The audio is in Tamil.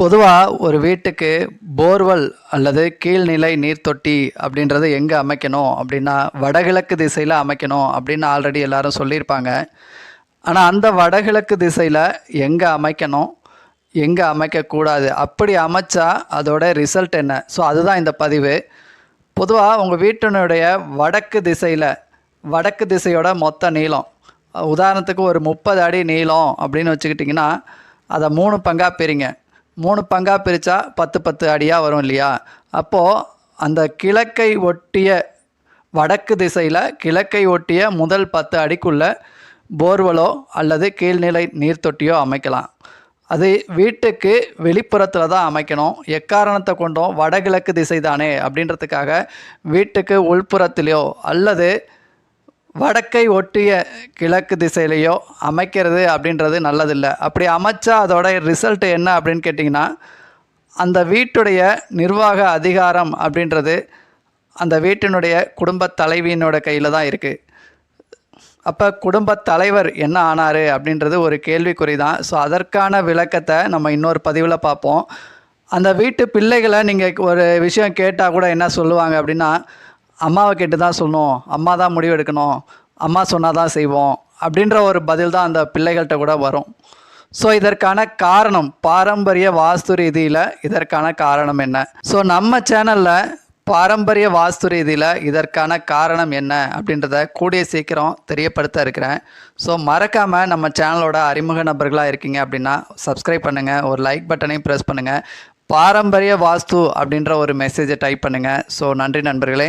பொதுவாக ஒரு வீட்டுக்கு போர்வெல் அல்லது கீழ்நிலை நீர்த்தொட்டி அப்படின்றது எங்கே அமைக்கணும் அப்படின்னா வடகிழக்கு திசையில் அமைக்கணும் அப்படின்னு ஆல்ரெடி எல்லாரும் சொல்லியிருப்பாங்க. ஆனால் அந்த வடகிழக்கு திசையில் எங்கே அமைக்கணும்? எங்கே அமைக்கக்கூடாது? அப்படி அமைச்சா அதோட ரிசல்ட் என்ன? ஸோ அதுதான் இந்த பதிவு. பொதுவாக உங்கள் வீட்டினுடைய வடக்கு திசையில் வடக்கு திசையோட மொத்த நீளம். உதாரணத்துக்கு ஒரு முப்பது அடி நீளம் அப்படின்னு வச்சுக்கிட்டிங்கன்னா அதை மூணு பங்காக பிரிங்க. மூணு பங்காக பிரித்தா பத்து பத்து அடியாக வரும் இல்லையா? அப்போது அந்த கிழக்கை ஒட்டிய வடக்கு திசையில் கிழக்கை ஒட்டிய முதல் பத்து அடிக்குள்ள போர்வெலோ அல்லது கீழ்நிலை நீர்த்தொட்டியோ அமைக்கலாம். அது வீட்டுக்கு வெளிப்புறத்தில் தான் அமைக்கணும். எக்காரணத்தை கொண்டும் வடகிழக்கு திசை தானே அப்படின்றதுக்காக வீட்டுக்கு உள்புறத்திலையோ அல்லது வடக்கை ஒட்டிய கிழக்கு திசையிலையோ அமைக்கிறது அப்படின்றது நல்லதில்லை. அப்படி அமைச்சா அதோட ரிசல்ட் என்ன அப்படின்னு கேட்டிங்கன்னா அந்த வீட்டுடைய நிர்வாக அதிகாரம் அப்படின்றது அந்த வீட்டினுடைய குடும்ப தலைவியினோட கையில் தான் இருக்குது அப்போ குடும்பத் தலைவர் என்ன ஆனார் அப்படின்றது ஒரு கேள்விக்குறி தான் ஸோ அதற்கான விளக்கத்தை நம்ம இன்னொரு பதிவில் பார்ப்போம். அந்த வீட்டு பிள்ளைகளை நீங்கள் ஒரு விஷயம் கேட்டால் கூட என்ன சொல்லுவாங்க அப்படின்னா அம்மாவை கேட்டு தான் சொல்லணும். அம்மா தான் முடிவு எடுக்கணும் அம்மா சொன்னால் தான் செய்வோம். அப்படின்ற ஒரு பதில் தான் அந்த பிள்ளைகள்கிட்ட கூட வரும். ஸோ இதற்கான காரணம் பாரம்பரிய வாஸ்து ரீதியில் இதற்கான காரணம் என்ன? ஸோ நம்ம சேனலில் பாரம்பரிய வாஸ்து ரீதியில் இதற்கான காரணம் என்ன? அப்படின்றத கூடிய சீக்கிரம் தெரியப்படுத்த இருக்கிறேன். ஸோ மறக்காமல் நம்ம சேனலோட அறிமுக நபர்களாக இருக்கீங்க அப்படின்னா சப்ஸ்கிரைப் பண்ணுங்கள் ஒரு லைக் பட்டனையும் ப்ரெஸ் பண்ணுங்கள் பாரம்பரிய வாஸ்து அப்படின்ற ஒரு மெசேஜை டைப் பண்ணுங்கள் ஸோ நன்றி நண்பர்களே.